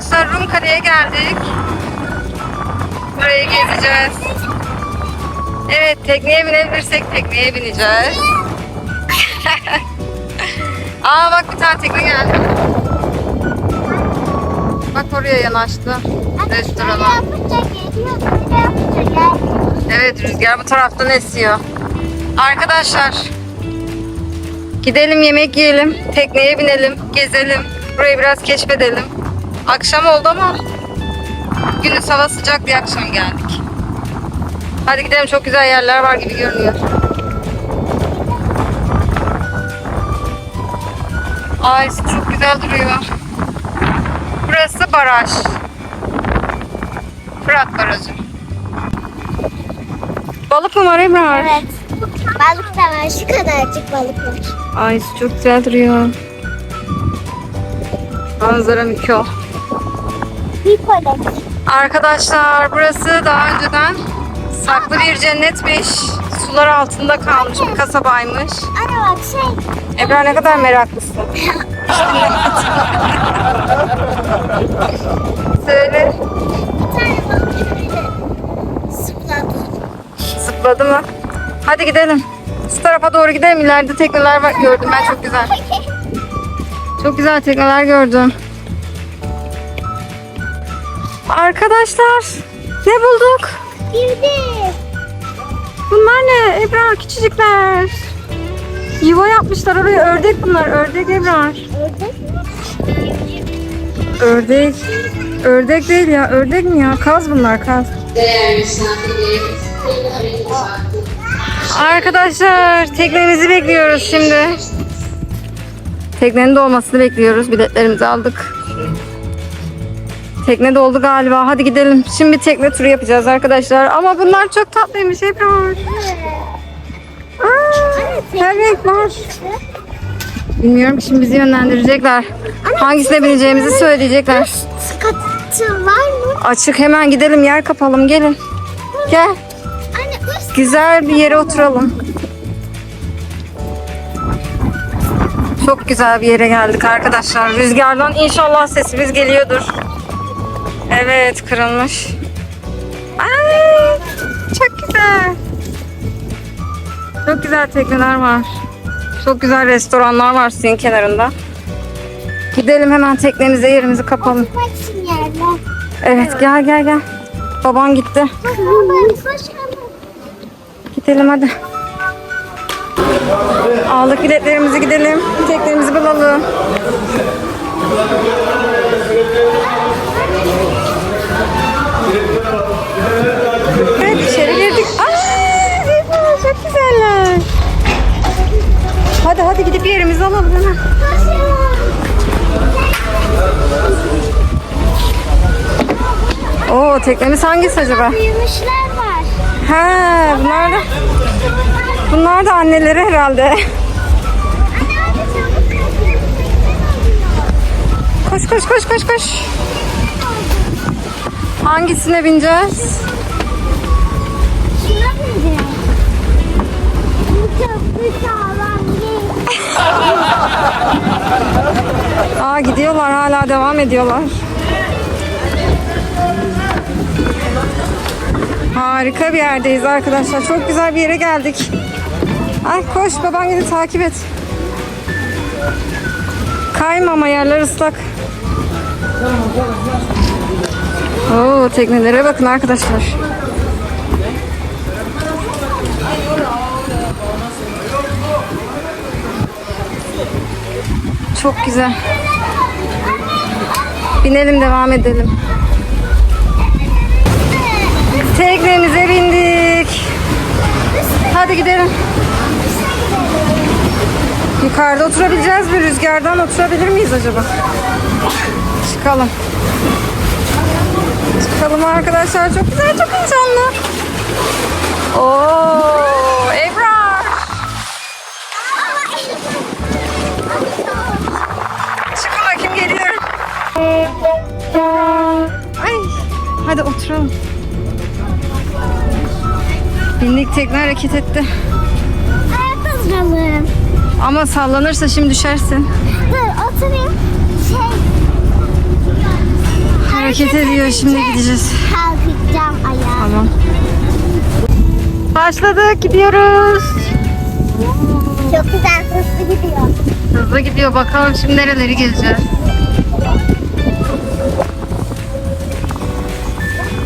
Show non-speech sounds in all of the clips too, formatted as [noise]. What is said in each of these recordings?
tekneye geldik. Burayı gezeceğiz. Evet tekneye binebilirsek tekneye bineceğiz. [laughs] Aa bak bir tane tekne geldi. Bak oraya yanaştı. Restorana. Evet rüzgar bu taraftan esiyor. Arkadaşlar gidelim yemek yiyelim, tekneye binelim, gezelim. Burayı biraz keşfedelim. Akşam oldu ama gündüz hava sıcak diye akşam geldik. Hadi gidelim çok güzel yerler var gibi görünüyor. Ay çok güzel duruyor. Burası baraj. Fırat Barajı. Balık mı var Ebrar? Evet. Balık da var, şu kadarcık balık var. Ay çok güzel duruyor. Manzara mükemmel. Arkadaşlar burası daha önceden saklı bir cennetmiş. Sular altında kalmış bir kasabaymış. Anne bak şey, Ebrar ne kadar meraklısın. Söyle. sıpladı. Zıpladı mı? Hadi gidelim. Şu tarafa doğru gidelim. İleride tekneler var. Gördüm ben çok güzel. Çok güzel tekneler gördüm. Arkadaşlar ne bulduk? Girdi. Bunlar ne? Ebrar küçücükler. Yuva yapmışlar oraya. Ördek bunlar. Ördek Ebrar. Ördek mi? Ördek. Ördek değil ya. Ördek mi ya? Kaz bunlar kaz. Değerli misafirlerimiz. Arkadaşlar teknemizi bekliyoruz şimdi. Teknenin dolmasını bekliyoruz. Biletlerimizi aldık. Tekne doldu galiba. Hadi gidelim. Şimdi tekne turu yapacağız arkadaşlar. Ama bunlar çok tatlıymış Ebrar. Her renk var. Bilmiyorum ki şimdi bizi yönlendirecekler. Hangisine bineceğimizi söyleyecekler. Sıkıntı var mı? Açık hemen gidelim yer kapalım gelin. Gel. Güzel bir yere oturalım. Çok güzel bir yere geldik arkadaşlar. Rüzgardan inşallah sesimiz geliyordur. Evet kırılmış. Ay, çok güzel. Çok güzel tekneler var. Çok güzel restoranlar var suyun kenarında. Gidelim hemen teknemize yerimizi kapalım. Evet gel gel gel. Baban gitti. Gidelim hadi. Aldık biletlerimizi gidelim. Teknemizi bulalım. Evet içeri girdik. Aa, Reyhan, çok güzeller. Hadi hadi gidip yerimizi alalım hemen. Oo teknemiz hangisi acaba? Büyümüşler var. Ha bunlar da bunlar da anneleri herhalde. Koş koş koş koş koş. Hangisine bineceğiz? Şuna bineceğim. Bu köprü sağlam değil. Aa gidiyorlar hala devam ediyorlar. Harika bir yerdeyiz arkadaşlar. Çok güzel bir yere geldik. Ay koş baban gidi takip et. Kayma ama yerler ıslak. Oo teknelere bakın arkadaşlar. Çok güzel. Binelim devam edelim. Teknemize bindik. Hadi gidelim. Yukarıda oturabileceğiz mi? Rüzgardan oturabilir miyiz acaba? Çıkalım. Çıkalım arkadaşlar. Çok güzel, çok heyecanlı. Oo, Ebrar. Çıkın bakayım geliyorum. Ay, hadi oturalım. Bindik tekne hareket etti. Ayak hazırlayalım. Ama sallanırsa şimdi düşersin. Dur oturayım. Şey. Hareket ediyor. Şimdi gideceğiz. Kalkacağım ayağa. Tamam. Başladık. Gidiyoruz. Çok güzel hızlı gidiyor. Hızlı gidiyor. Bakalım şimdi nereleri gezeceğiz.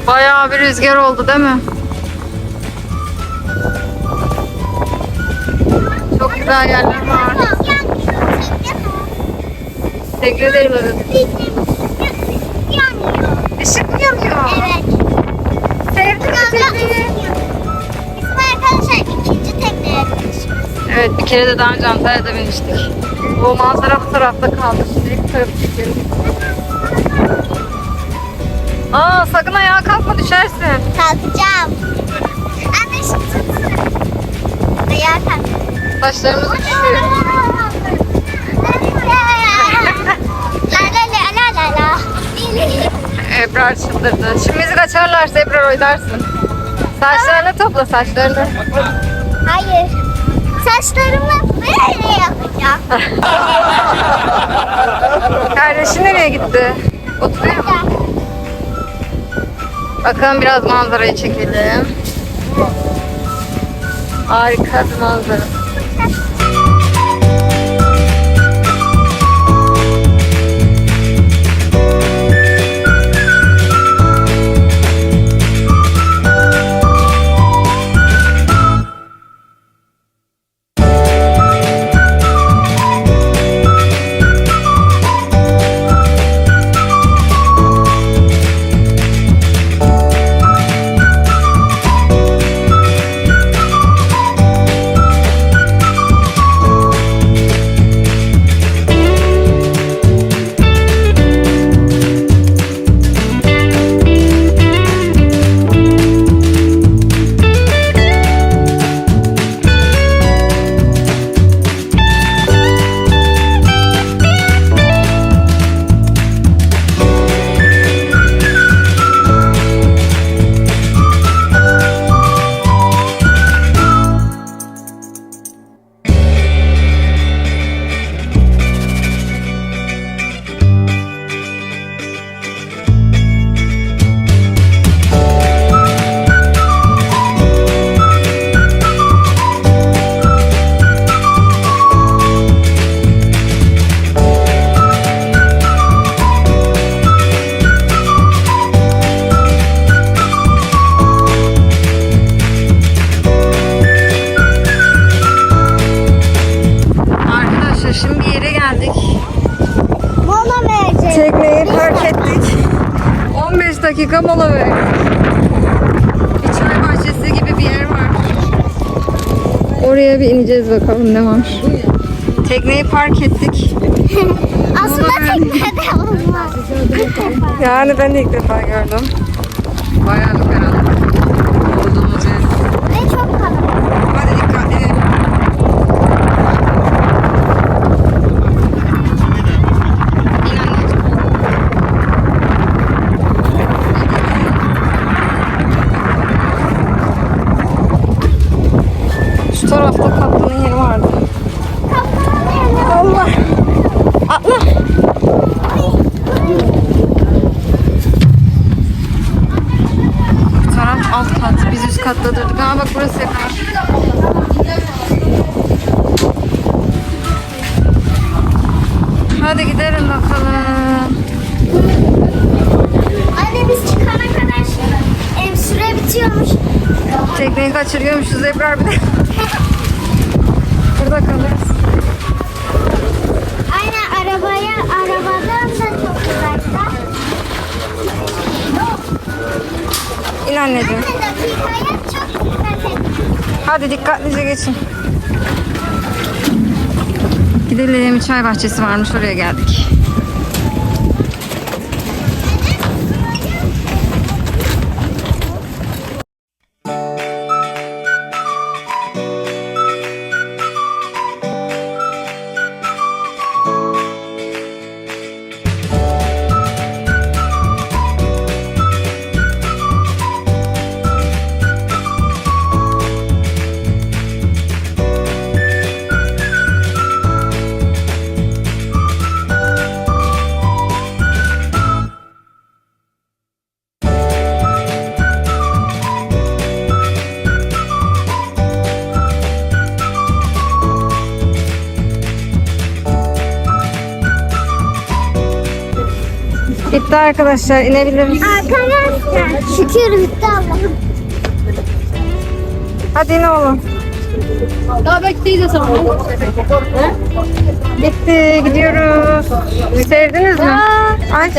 Bayağı bir rüzgar oldu değil mi? Çok güzel yerler var. Orası. Yanmıyor. Işık mı yanıyor? Evet. Sevdim tekneyi. Bizim arkadaşlar ikinci tekne arkadaşımız. Evet bir kere de daha önce Antalya'da binmiştik. O manzara bu tarafta kaldı. Şimdi bu tarafı çekelim. Aa sakın ayağa kalkma düşersin. Kalkacağım. Anne şimdi tutsana. Ayağa kalk. Saçlarımız düşüyor. [laughs] La la la la la la. Ebrar çıldırdı. Şimdi müzik açarlarsa Ebrar oynarsın. Saçlarını topla saçlarını. Hayır. Saçlarımı böyle yapacağım. [laughs] Kardeşin nereye gitti? Oturuyor mu? Bakalım biraz manzarayı çekelim. Harika bir manzara. 15 dakika mola verdik. Bir çay bahçesi gibi bir yer var. Oraya bir ineceğiz bakalım ne var. Tekneyi park ettik. [laughs] Aslında teknede olmaz. İlk defa. Yani ben de ilk defa gördüm. Bayağı bir karanlık. Ebrar bir de. Burada kalırız. Aynen arabaya arabadan da çok uzakta. İn anneciğim. Anne dakikaya çok dikkat et. Hadi dikkatlice geçin. Gidelim çay bahçesi varmış oraya geldik. Bitti arkadaşlar inebiliriz. Arkadaşlar şükür bitti Allah'ım. Hadi ine oğlum. Daha bekleyiz de sonra. Bitti gidiyoruz. Sevdiniz mi? Ay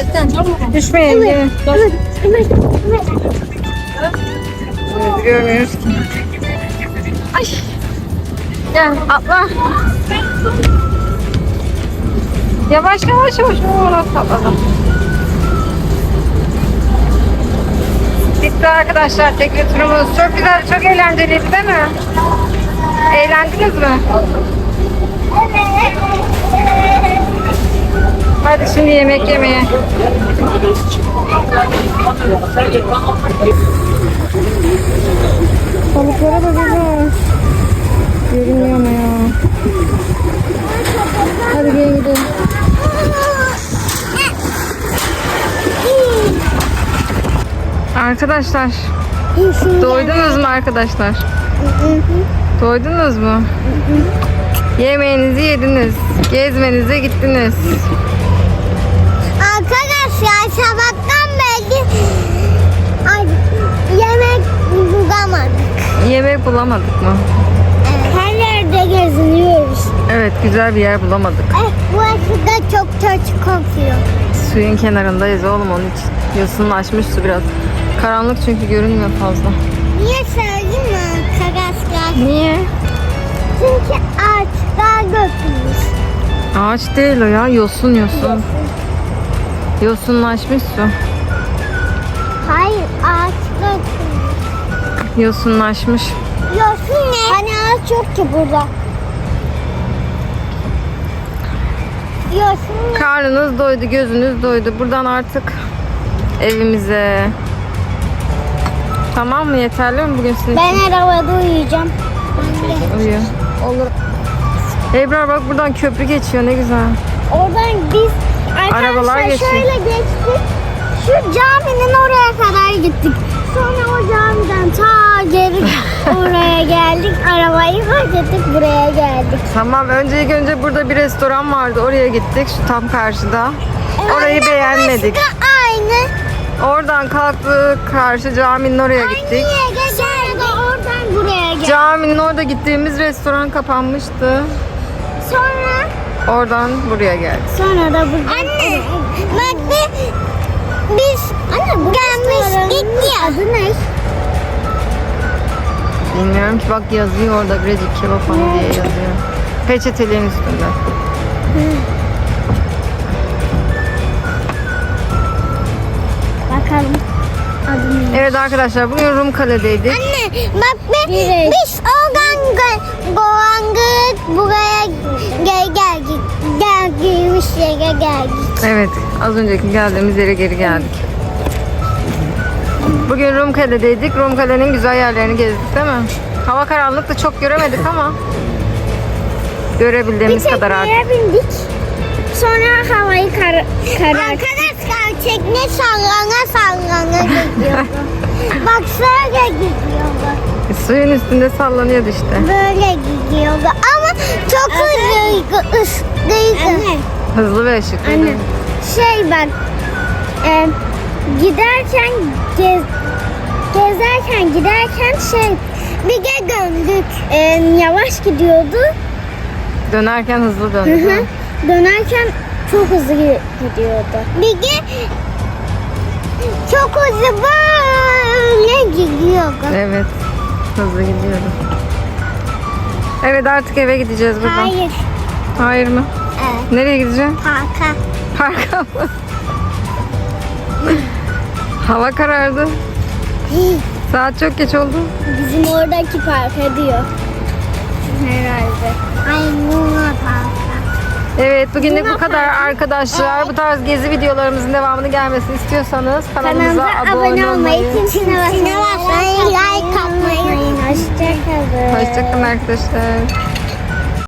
düşmeyin gelin. Biz görmüyoruz ki. Ay. Gel atla. Yavaş yavaş yavaş. Oo, atladım. Bitti arkadaşlar tekne turumuz. Çok güzel, çok eğlenceliydi değil mi? Eğlendiniz mi? Hadi şimdi yemek yemeye. Balıklara da güzel. Görünüyor mu ya? Hadi gelin gidelim. Arkadaşlar, doydunuz mu arkadaşlar? Doydunuz mu? Yemeğinizi yediniz. Gezmenize gittiniz. Arkadaşlar sabahtan beri ay, yemek bulamadık. Yemek bulamadık mı? Her yerde geziniyoruz. Evet, güzel bir yer bulamadık. Eh, burası da çok kötü kokuyor. Suyun kenarındayız oğlum onun için. Yosunlaşmış su biraz. Karanlık çünkü görünmüyor fazla. Niye söyleyeyim mi arkadaşlar? Niye? Çünkü ağaçlar dökülmüş. Ağaç değil o ya, yosun yosun. Yosunlaşmış su. Hayır ağaç dökülmüş. Yosunlaşmış. Yosun ne? Hani ağaç yok ki burada. Yosun ne? Karnınız doydu, gözünüz doydu. Buradan artık evimize. Tamam mı? Yeterli mi bugün sizin için? Ben arabada uyuyacağım. Uyu. Olur. Ebrar bak buradan köprü geçiyor ne güzel. Oradan biz Arabalar arkadaşlar geçiyor. şöyle geçtik. Şu caminin oraya kadar gittik. Sonra o camiden ta geri [laughs] oraya geldik. Arabayı fark ettik buraya geldik. Tamam önce ilk önce burada bir restoran vardı oraya gittik şu tam karşıda. Orayı Anne, beğenmedik. da aynı. Oradan kalktık karşı caminin oraya gittik. Sonra da oradan buraya geldik. Caminin orada gittiğimiz restoran kapanmıştı. Sonra Oradan buraya geldik. Sonra da burada. Anne bak bir biz Anne, gelmiştik ya. Adı ne? Bilmiyorum ki bak yazıyor orada Birecik kebap diye yazıyor. Peçeteliğin üstünde. Bakalım. Evet arkadaşlar bugün Rum Kale'deydik. Anne bak bir, biz oradan go- Goangıt buraya gel geldik. Geldiğimiz yere geldik. Evet az önceki geldiğimiz yere geri geldik. Bugün Rum Kale'deydik. Rum Kale'nin güzel yerlerini gezdik değil mi? Hava karanlıktı çok göremedik ama görebildiğimiz kadar artık. tekneye bindik. Sonra havayı kar karar. Tekne sallana sallana gidiyor. [laughs] bak şöyle gidiyordu. Suyun üstünde sallanıyordu işte. Böyle gidiyordu ama çok hızlıydı. ıslıydı. Hızlı ve ışıklıydı. Anne. Şey bak. E, giderken gez, gezerken giderken şey bir de döndük. E, yavaş gidiyordu. Dönerken hızlı Hı döndü. hı. Dönerken çok hızlı gidiyordu. Bir de çok hızlı böyle gidiyordu. Evet. Hızlı gidiyordu. Evet artık eve gideceğiz buradan. Hayır. Hayır mı? Evet. Nereye gideceğim? Parka. Parka mı? Hava karardı. Saat çok geç oldu. Bizim oradaki parka diyor. Herhalde. Ay Luna Park'a. Evet bugünlük bu Luna kadar arkadaşlar. Bu tarz gezi videolarımızın devamını gelmesini istiyorsanız kanalımıza Kanalımıza abone olmayı, tintine basmayı, like atmayı. Hoşçakalın. Hoşçakalın arkadaşlar.